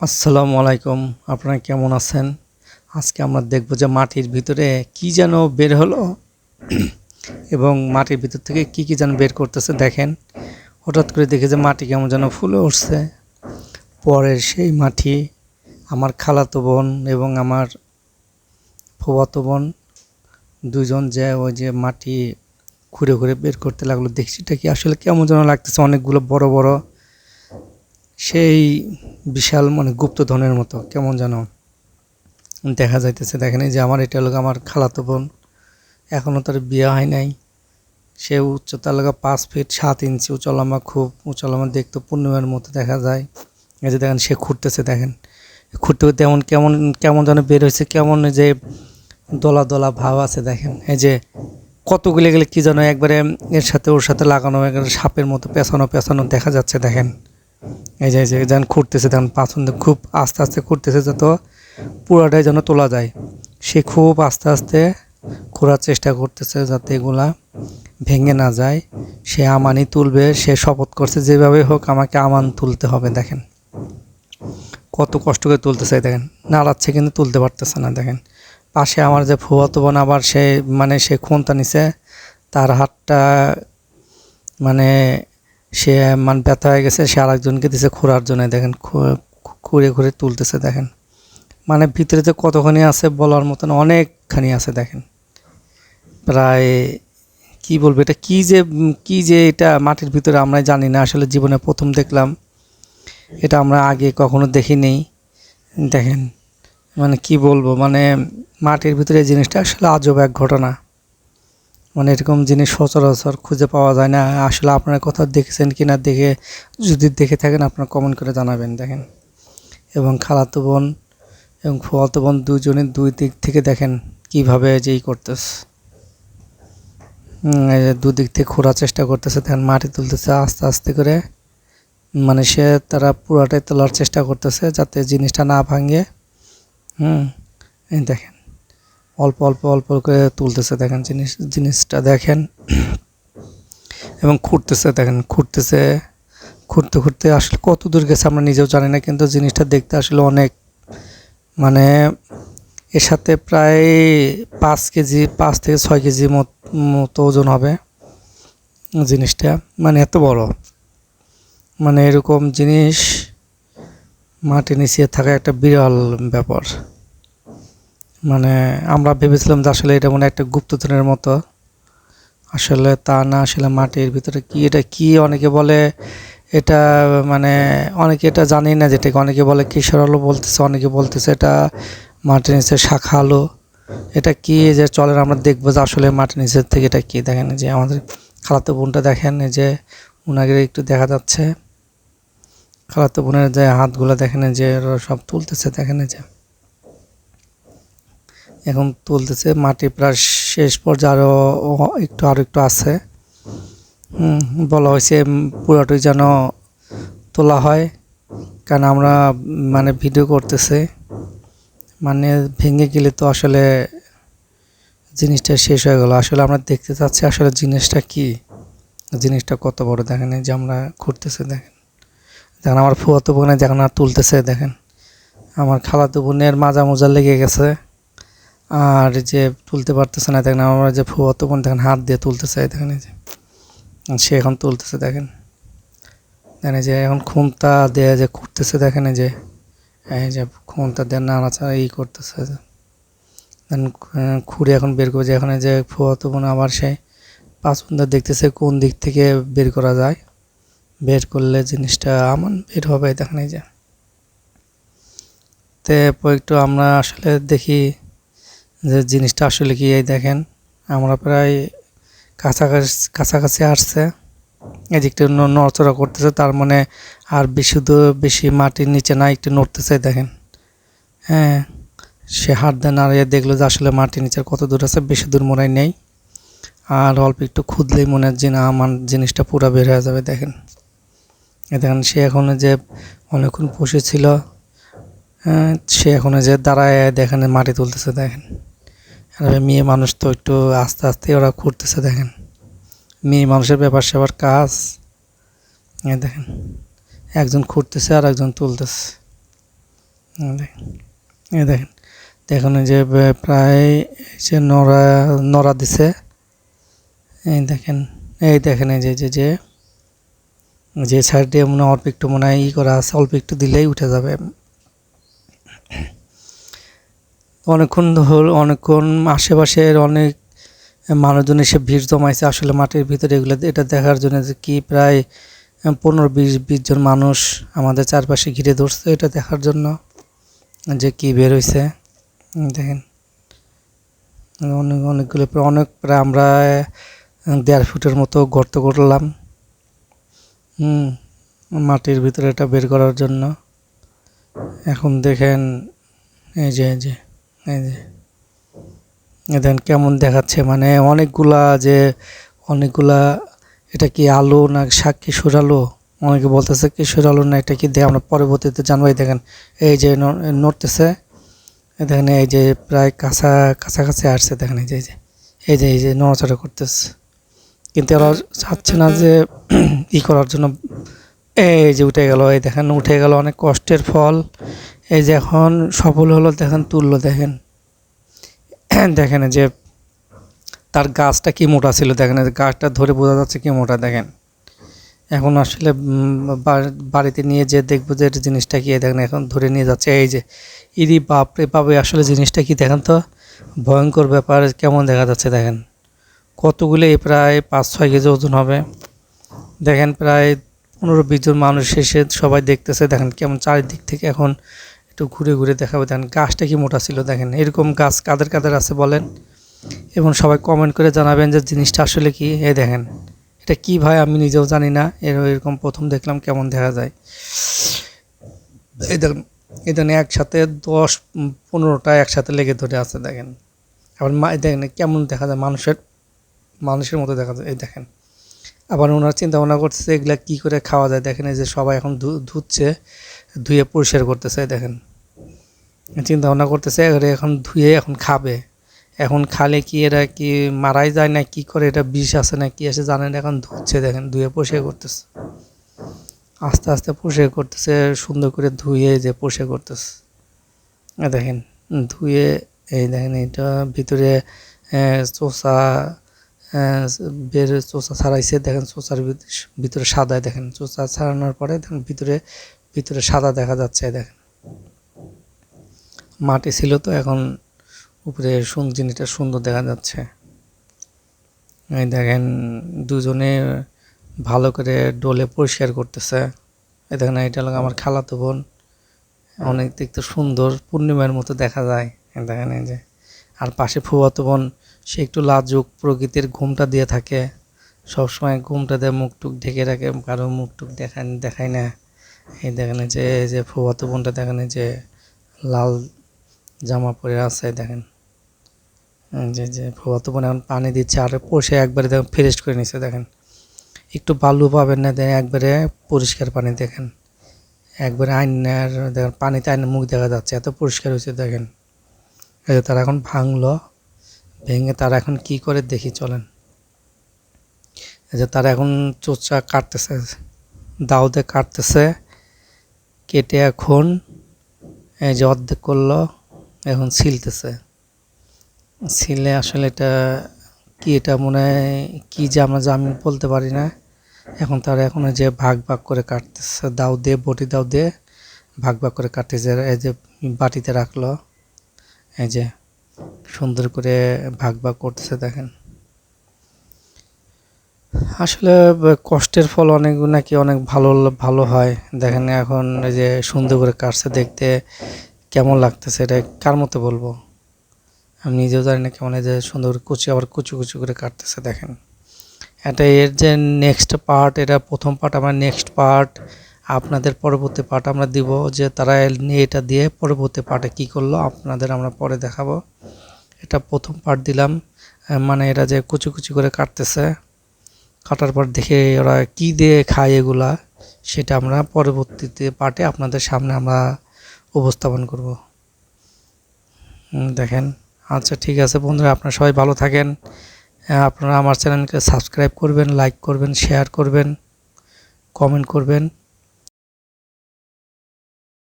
আসসালামু আলাইকুম, আপনারা কেমন আছেন? আজকে আমরা দেখব যে মাটির ভিতরে কি যেন বের হলো এবং মাটির ভিতর থেকে কি কি যেন বের করতেছে, দেখেন। হঠাৎ করে দেখে যে মাটি কেমন যেন ফুলে উঠছে। পরের সেই মাটি আমার খালাতো বোন এবং আমার ফুয়াতো বোন দুজন যে ওই যে মাটি খুঁড়ে খুঁড়ে বের করতে লাগল। দেখছি এটা কি আসলে কেমন যেন লাগতেছে, অনেকগুলো বড় বড় সেই বিশাল মানে গুপ্তধনের মতো, কেমন যেন দেখা যাইতেছে। দেখেন এই যে আমার, এটা হলো আমার খালাতো বোন। এখনও তার বিয়ে হয় নাই। সে উচ্চতা লাগা পাঁচ ফিট সাত ইঞ্চি উঁচলম্বা খুব উঁচলম্বা দেখতে পূর্ণিমার মতো দেখা যায়। এই যে দেখেন, সে খুঁড়তেছে, দেখেন। খুঁড়তে খুঁড়তে এমন কেমন কেমন যেন বের হয়েছে, কেমন যে দলা দলা ভাব আছে, দেখেন। এই যে কতগুলো গেলে কী যেন একবারে এর সাথে ওর সাথে লাগানো, একবারে সাপের মতো পেছানো পেছানো দেখা যাচ্ছে, দেখেন। এই যে এই যে, যেন খুঁড়তেছে তখন পাথর খুব আস্তে আস্তে খুঁড়তেছে, যত পুরাটাই যেন তোলা যায়। সে খুব আস্তে আস্তে খোঁড়ার চেষ্টা করতেছে যাতে এগুলা ভেঙে না যায়। সে আমানই তুলবে, সে শপথ করছে, যেভাবে হোক আমাকে আমান তুলতে হবে, দেখেন। কত কষ্ট করে তুলতেছে, দেখেন। নাড়াচ্ছে কিন্তু তুলতে পারতেছে না, দেখেন। পাশে আমার যে ফুয়াতো বোন আবার সে মানে সে খুনটা নিছে, তার হাতটা মানে সে মানে ব্যথা হয়ে গেছে, সে আরেকজনকে দিছে খোঁড়ার জন্য, দেখেন খুঁড়ে খুঁড়ে তুলতেছে, দেখেন। মানে ভিতরে যে কতখানি আছে বলার মতন অনেকখানি আছে, দেখেন। প্রায়, কি বলব, এটা কি যে কি যে এটা মাটির ভিতরে আমরা জানি না, আসলে জীবনে প্রথম দেখলাম। এটা আমরা আগে কখনো দেখিনি। দেখেন মানে কি বলব মানে মাটির ভিতরে জিনিসটা আসলে আজব এক ঘটনা। মানে এরকম জিনিস সচরাচর খুঁজে পাওয়া যায় না। আসলে আপনারা কোথাও দেখেছেন কি না দেখে, যদি দেখে থাকেন আপনারা কমেন্ট করে জানাবেন, দেখেন। এবং খালাতো বোন এবং ফুয়াতো বোন দুজনে দুই দিক থেকে দেখেন কীভাবে যেই করতেছে। দুদিক থেকে খোঁড়ার চেষ্টা করতেছে, দেখেন মাটি তুলতেছে আস্তে আস্তে করে। মানে সে তারা পুরাটাই তোলার চেষ্টা করতেছে যাতে জিনিসটা না ভাঙে। হুম দেখেন। অল্প অল্প অল্প করে তুলতেছে, দেখেন জিনিস, জিনিসটা দেখেন। এবং খুঁড়তেছে, দেখেন, খুঁড়তেছে, খুঁড়তে খুঁড়তে আসলে কত দূর গেছে আমরা নিজেও জানি না, কিন্তু জিনিসটা দেখতে আসলে অনেক মানে এর সাথে প্রায় পাঁচ কেজি, পাঁচ থেকে ছয় কেজি মত- ওজন হবে জিনিসটা। মানে এত বড়। মানে এরকম জিনিস মাটির নিচে থাকা একটা বিরল ব্যাপার। মানে আমরা ভেবেছিলাম যে আসলে এটা মনে একটা গুপ্তধনের মতো। আসলে তা না, আসলে মাটির ভিতরে কি, এটা কি অনেকে বলে, এটা মানে অনেকে এটা জানি না যেটাকে অনেকে বলে কিশোর আলো বলতেছে, অনেকে বলতেছে এটা মাটির নিচে শাখা আলো। এটা কি যে চলেন আমরা দেখব যে আসলে মাটির নিচের থেকে এটা কি। দেখেন যে আমাদের খালাতো বোনটা দেখেন যে ওনাকে একটু দেখা যাচ্ছে। খালাতো বোনের যে হাতগুলো দেখেন যে সব তুলতেছে, দেখেন যে। এখন তুলতেছে, মাটি প্রায় শেষ পর্যায়ে আরও একটু আরও একটু আছে। বলা হয়েছে পুরোটাই যেন তোলা হয়। কারণ আমরা মানে ভিডিও করতেছে। মানে ভেঙে গেলে তো আসলে জিনিসটা শেষ হয়ে গেল। আসলে আমরা দেখতে চাচ্ছি আসলে জিনিসটা কি? জিনিসটা কত বড় দেখেন যে আমরা ঘুরতেছে দেখেন। দেখেন আমার ফুয়াতো বোনে দেখেন আর তুলতেছে, দেখেন। আমার খালাতো বোনের মাজা মোজা লেগে গেছে। আর যে তুলতে পারতেছে না, দেখেন আমার যে ফুয়াতো বোন দেখেন হাত দিয়ে তুলতেছে দেখেন এই যে। সে এখন তুলতেছে, দেখেন। দেখেন যে এখন খুনটা দিয়ে যে করতেছে, দেখেন যে। এই যে খুনটা দিয়ে নাড়াচাড়া ই করতেছে দেন খুঁড়ে এখন বের করছে এখন এই যে ফুয়াতো বোন আবার সেই পাঁচ বন্ধা দেখতেছে কোন দিক থেকে বের করা যায়। বের করলে জিনিসটা আমান বের হবে, দেখেন এই যে। তো, একটু আমরা আসলে দেখি যে জিনিসটা আসলে কি এই দেখেন আমরা প্রায় কাছাকাছি কাছাকাছি আসছে এদিকটা নড়াচড়া করতেছে তার মানে আর বেশি বেশি মাটির নিচে না একটু নড়তেছে দেখেন। হ্যাঁ সে হাত দিয়ে নাড়িয়ে দেখল যে আসলে মাটির নিচে কত দূর আছে বেশি দূর মনে নেই। আর অল্প একটু খুদলেই মনে হয় যে না আমার জিনিসটা পুরো বের হয়ে যাবে দেখেন। দেখেন সে এখন যে অনেকক্ষণ বসেছিল হ্যাঁ, সে এখন যে দাঁড়ায় দেখেন মাটি তুলতেছে দেখেন। আর মেয়ে মানুষ তো একটু আস্তে আস্তে ওরা ঘুরতেছে, দেখেন। মেয়ে মানুষের ব্যাপার সেবার কাজ। দেখেন, একজন খুঁড়তেছে আর একজন তুলতেছে। দেখেন, এই দেখেন। দেখুন যে প্রায় যে নড়া নড়া দিছে। এই দেখেন এই দেখেন এই যে যে যে যে সাইড মনে অল্প একটু মনে হয় ই করা আছে, অল্প একটু দিলেই উঠে যাবে। অনেকক্ষণ হল অনেকক্ষণ আশেপাশের অনেক মানুষজন এসে ভিড় জমাইছে আসলে মাটির ভিতরে এগুলো এটা দেখার জন্য যে কি প্রায় পনেরো বিশ বিশ জন মানুষ আমাদের চারপাশে ঘিরে ধরছে এটা দেখার জন্য যে কি বের হয়েছে দেখেন। অনেক অনেকগুলো অনেক প্রায় আমরা দেড় ফুটের মতো গর্ত করলাম। হুম মাটির ভিতরে এটা বের করার জন্য। এখন দেখেন, এই যে এই যে। এই যে। দেখেন কেমন দেখাচ্ছে মানে অনেকগুলা যে অনেকগুলা, এটা কি আলু না শাক কিশোর আলু? অনেকে বলতেছে কিশোর আলু না, এটা কি দিয়ে আমরা পরবর্তীতে জানব? এই দেখেন, এই যে নড়তেছে। দেখেন, এই যে প্রায় কাছা, কাছাকাছি আসছে, দেখেন, এই যে এই যে এই যে এই যে নড়াচড়া করতেছে। কিন্তু এরা চাচ্ছে না যে ই করার জন্য এই যে উঠে গেল, এই দেখেন উঠে গেল অনেক কষ্টের ফল। এই যে এখন সফল হলো, দেখেন তুললো, দেখেন। দেখেন যে তার গাছটা কি মোটা ছিল, দেখেন গাছটা ধরে বোঝা যাচ্ছে কি মোটা, দেখেন। এখন আসলে বাড়িতে নিয়ে যে দেখব যে জিনিসটা কি দেখেন এখন ধরে নিয়ে যাচ্ছে। এই যে, ইরি বাপরে বাপে আসলে জিনিসটা কি, দেখেন তো? ভয়ঙ্কর ব্যাপার, কেমন দেখা যাচ্ছে, দেখেন। কতগুলো প্রায় পাঁচ ছয় কেজি ওজন হবে। দেখেন প্রায় পনেরো বিশ জন মানুষ এসে সবাই দেখতেছে, দেখেন কেমন চারিদিক থেকে এখন একটু ঘুরে ঘুরে দেখাবে। দেখেন গাছটা কি মোটা ছিল, দেখেন এরকম গাছ কাদের কাদের আছে বলেন। এবং সবাই কমেন্ট করে জানাবেন যে জিনিসটা আসলে কি? এই দেখেন, এটা কি ভাই আমি নিজেও জানি না, এর এরকম প্রথম দেখলাম কেমন দেখা যায়। এই দেখেন একসাথে দশ, পনেরোটা একসাথে লেগে ধরে আছে, দেখেন। আবার মা দেখেন কেমন দেখা যায়, মানুষের মানুষের মতো দেখা যায়, এই দেখেন। আবার ওনার চিন্তা ভাবনা করতেছে, এগুলা কী করে খাওয়া যায়? দেখেন এই যে সবাই এখন ধুচ্ছে, ধুয়ে পরিষ্কার করতেছে, দেখেন। চিন্তা ভাবনা করতেছে এখন ধুয়ে এখন খাবে। এখন খালে কি এরা কি মারাই যায় না, কি করে এটা বিষ আছে না কি আছে জানেন এখন ধুচ্ছে, দেখেন, ধুয়ে পরিষ্কার করতেছে। আস্তে আস্তে পরিষ্কার করতেছে, সুন্দর করে ধুয়ে যে পরিষ্কার করতেছে। দেখেন, ধুয়ে এই দেখেন এটা ভিতরে চোষা বের চোষা ছাড়াইছে। দেখেন চোষার ভিত- ভিতরে সাদা দেখেন। চোষা ছাড়ানোর পরে দেখেন ভিতরে ভিতরে সাদা দেখা যাচ্ছে, দেখেন। মাটি ছিল তো, এখন উপরে জিনিসটা সুন্দর দেখা যাচ্ছে। এই দেখেন, দুজনে ভালো করে ডোলে পরিষ্কার করতেছে। এই দেখেন, এটা হলো আমার খালাতো বোন। অনেক দেখতে সুন্দর, পূর্ণিমার মতো দেখা যায়। দেখেন, এই যে। আর পাশে ফুয়াতো বোন সে একটু লাজুক, প্রকৃতির ঘুমটা দিয়ে থাকে। সবসময় ঘুমটা দিয়ে মুখ টুক ঢেকে রাখে, কারও মুখ টুক দেখায় দেখায় না। এই দেখেন যে, এই যে ফুয়াতো বোনটা দেখেন যে লাল জামা পরে আছে, দেখেন। যে যে ফুয়াতো বোন এখন পানি দিচ্ছে আর পোষে একবারে দেখেন ফ্রেশ করে নিচ্ছে দেখেন। একটু বালু পাবেন না দেখেন একবারে পরিষ্কার পানি দেখেন। একবারে আইনার দেখেন পানিতে আইনের মুখ দেখা যাচ্ছে, এত পরিষ্কার হয়েছে, দেখেন। তারা এখন ভাঙলো। ভেঙে তারা এখন কি করে দেখি, চলেন। যে তারা এখন চোচা কাটতেছে, দাউদে কাটতেছে, কেটে এখন এই যে অর্ধেক করল, এখন ছিলতেছে। ছিলে আসলে এটা কি, এটা মনে হয় কি যে আমরা জামিন বলতে পারি না। এখন তারা এখন যে ভাগ ভাগ করে কাটতেছে দাও দিয়ে বটি দাও দিয়ে ভাগ ভাগ করে কাটতেছে, এই যে বাটিতে রাখল, এই যে সুন্দর করে ভাগ ভাগ করতেছে, দেখেন। আসলে কষ্টের ফল অনেক, নাকি অনেক ভালো ভালো হয়। দেখেন এখন এই যে সুন্দর করে কাটছে, দেখতে কেমন লাগতেছে, এটা কার মতো বলব? আমি নিজেও জানি না কেমন এই যে সুন্দর করে কুচি, আবার কুচি, কুচু করে কাটতেছে, দেখেন। এটা এর যে নেক্সট পার্ট এটা প্রথম পার্ট আমার নেক্সট পার্ট আপনাদের পরবর্তী পার্ট আমরা দিব, যে তারা এটা দিয়ে পরবর্তী পার্টে কি করল, আপনাদের আমরা পরে দেখাবো। এটা প্রথম পার্ট দিলাম মানে এরা যে কুচি কুচি করে কাটতেছে। কাটার পর দেখে ওরা কি দিয়ে খায় এগুলা, সেটা আমরা পরবর্তীতে পার্টে আপনাদের সামনে আমরা উপস্থাপন করব। দেখেন। আচ্ছা ঠিক আছে বন্ধুরা, আপনারা সবাই ভালো থাকেন। আপনারা আমার চ্যানেলকে সাবস্ক্রাইব করবেন লাইক করবেন শেয়ার করবেন কমেন্ট করবেন।